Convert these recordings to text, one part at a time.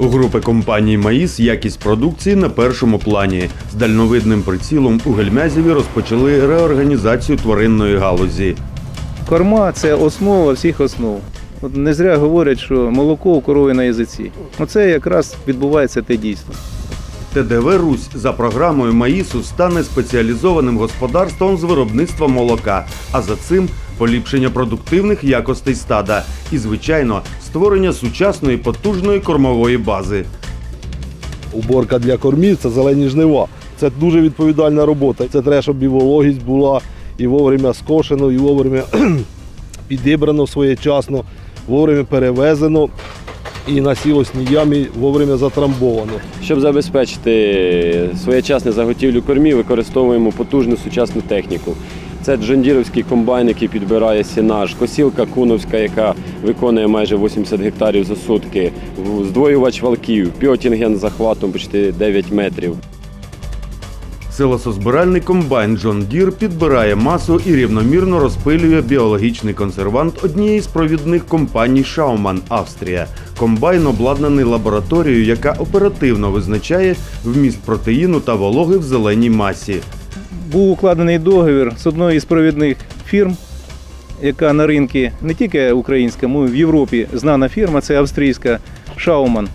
У групи компанії Маїс якість продукції на першому плані. З дальновидним прицілом у Гельмязєві розпочали реорганізацію тваринної галузі. Корма це основа всіх основ. От не зря говорять, що молоко у корови на язиці. Оце якраз відбувається те дійство. ТДВ Русь за програмою Маїсу стане спеціалізованим господарством з виробництва молока, а за цим поліпшення продуктивних якостей стада і, звичайно, створення сучасної потужної кормової бази. Уборка для кормів це зелені жнива. Це дуже відповідальна робота. Це треба, щоб і вологість була, і вовремя скошено, і вовремя підібрано своєчасно, вовремя перевезено і на сілосній ямі вовремя затрамбовано. Щоб забезпечити своєчасне заготівлю кормів, використовуємо потужну сучасну техніку. Це джондіровський комбайн, який підбирає сінаж, косілка куновська, яка виконує майже 80 гектарів за сутки, здвоювач валків, піотінген з захватом почти 9 метрів. Силосозбиральний комбайн Джон Дір підбирає масу і рівномірно розпилює біологічний консервант однієї з провідних компаній Шауман Австрія. Комбайн обладнаний лабораторією, яка оперативно визначає вміст протеїну та вологи в зеленій масі. Був укладений договір з одною із провідних фірм, яка на ринку не тільки українська, й в Європі знана фірма, це австрійська Шауман,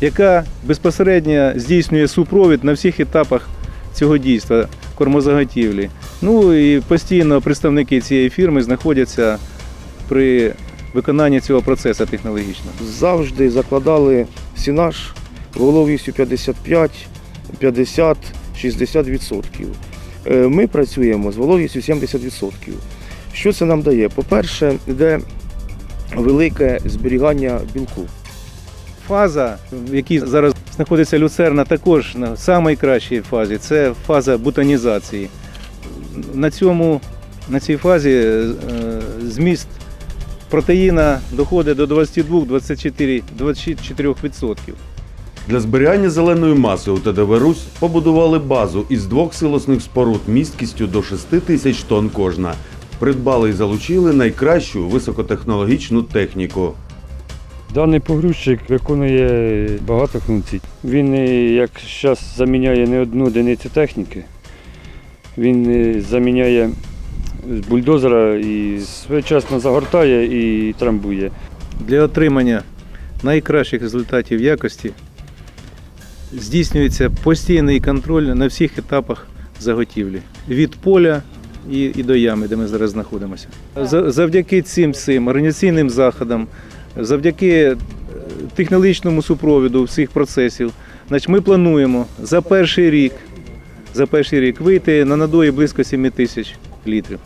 яка безпосередньо здійснює супровід на всіх етапах цього дійства кормозаготівлі. Ну і постійно представники цієї фірми знаходяться при виконанні цього процесу технологічного. завжди закладали сінаж вологістю 55, 50, 60%. Е, Ми працюємо з вологістю 70%. Що це нам дає? По-перше, йде велике зберігання білку. Фаза, в якій зараз знаходиться люцерна, також на самій кращій фазі. Це фаза бутонізації. На, цьому, на цій фазі е, зміст протеїна доходить до 22-24%. 24%. Для зберігання зеленої маси у ТДВ Русь побудували базу із двох силосних споруд місткістю до 6 тисяч тонн кожна. Придбали і залучили найкращу високотехнологічну техніку. Даний погрузчик виконує багато функцій. Він е, як зараз заміняє не одну одиницю техніки. Він е, заміняє бульдозера і своєчасно загортає і трамбує. Для отримання найкращих результатів якості здійснюється постійний контроль на всіх етапах заготівлі від поля і, і до ями, де ми зараз знаходимося. За- Завдяки цим цим організаційним заходам, завдяки е, технологічному супровіду всіх процесів, значить, ми плануємо за перший рік, за перший рік вийти на надої близько 7 тисяч літрів.